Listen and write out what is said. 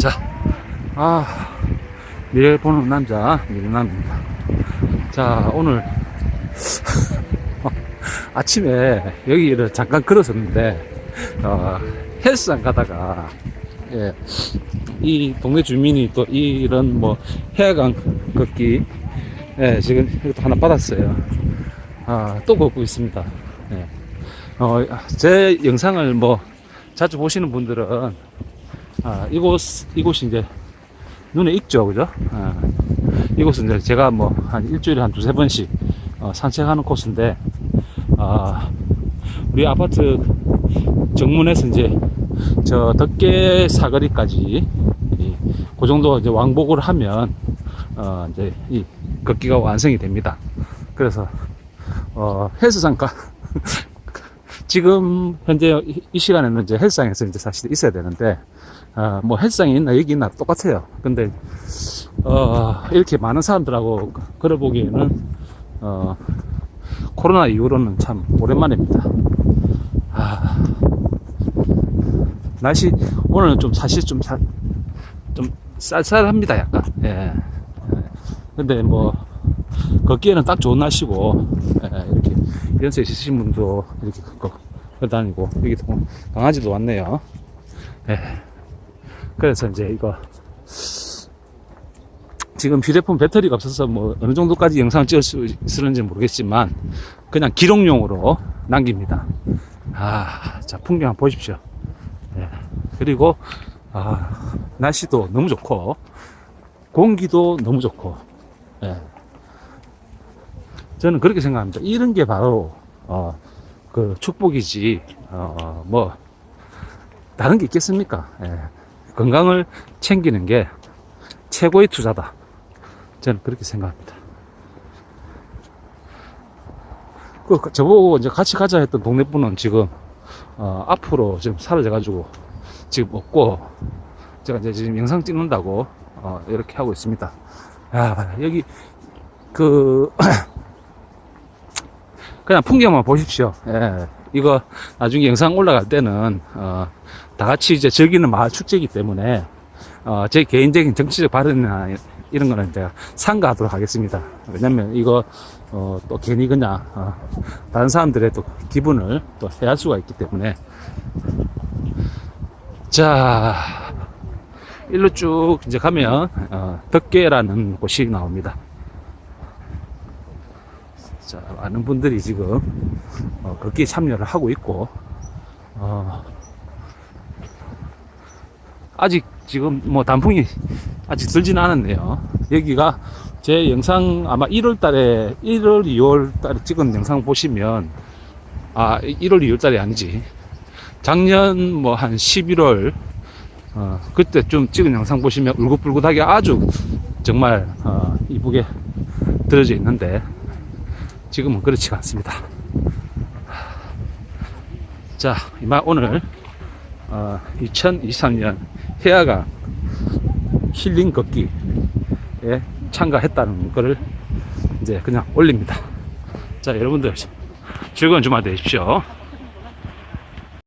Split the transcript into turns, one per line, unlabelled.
자, 아, 미래 보는 남자, 미래남입니다. 자, 오늘, 아침에 여기를 잠깐 걸었었는데, 어, 헬스장 가다가, 예, 이 동네 주민이 또 이런 뭐, 해야강 걷기, 예, 지금 이것도 하나 받았어요. 아, 또 걷고 있습니다. 예. 어, 제 영상을 뭐, 자주 보시는 분들은, 아, 이곳, 이곳이 이제 눈에 익죠, 그죠? 아, 이곳은 이제 제가 뭐 한 일주일에 한 두세 번씩 어, 산책하는 코스인데, 아, 우리 아파트 정문에서 이제 저 덕계 사거리까지 이, 그 정도 이제 왕복을 하면 어, 이제 이 걷기가 완성이 됩니다. 그래서 어, 헬스장 가 지금 현재 이- 이 시간에는 이제 헬스장에서 이제 사실 있어야 되는데 아, 뭐 헬스장이 있나 여기 있나 똑같아요. 근데 어, 이렇게 많은 사람들하고 걸어보기에는 어, 코로나 이후로는 참 오랜만입니다. 아, 날씨 오늘은 좀 사실 좀, 사, 좀 쌀쌀합니다 약간. 예. 근데 뭐 걷기에는 딱 좋은 날씨고 예, 이렇게 연세 있으신 분도 이렇게 걷고 다니고 여기 또 강아지도 왔네요. 예. 그래서 이제 이거 지금 휴대폰 배터리가 없어서 뭐 어느 정도까지 영상 찍을 수 있을는지 모르겠지만 그냥 기록용으로 남깁니다. 아, 자 풍경 한번 보십시오. 예. 그리고 아, 날씨도 너무 좋고 공기도 너무 좋고 예. 저는 그렇게 생각합니다. 이런 게 바로 어, 그 축복이지 어, 뭐 다른 게 있겠습니까? 예. 건강을 챙기는 게 최고의 투자다. 저는 그렇게 생각합니다. 그 저보고 이제 같이 가자 했던 동네 분은 지금 어, 앞으로 지금 사라져가지고 지금 없고 제가 이제 지금 영상 찍는다고 어, 이렇게 하고 있습니다. 야 여기 그 그냥 풍경만 보십시오. 예, 이거 나중에 영상 올라갈 때는 어, 다 같이 이제 즐기는 마을 축제이기 때문에 어, 제 개인적인 정치적 발언이나 이런 거는 제가 삼가하도록 하겠습니다. 왜냐면 이거 어, 또 괜히 그냥 어, 다른 사람들의 또 기분을 또 해할 수가 있기 때문에 자 일로 쭉 이제 가면 어, 덕계라는 곳이 나옵니다. 자 많은 분들이 지금 어, 걷기에 참여를 하고 있고 어, 아직 지금 뭐 단풍이 아직 들지는 않았네요. 여기가 제 영상 아마 1월 달에 1월 2월 달에 찍은 영상 보시면 아 1월 2월 달이 아니지 작년 뭐 한 11월 어, 그때 좀 찍은 영상 보시면 울긋불긋하게 아주 정말 어, 이쁘게 들어져 있는데 지금은 그렇지가 않습니다. 자 이만 오늘 어, 2023년 해야강 힐링 걷기에 참가했다는 거를 이제 그냥 올립니다. 자, 여러분들 즐거운 주말 되십시오.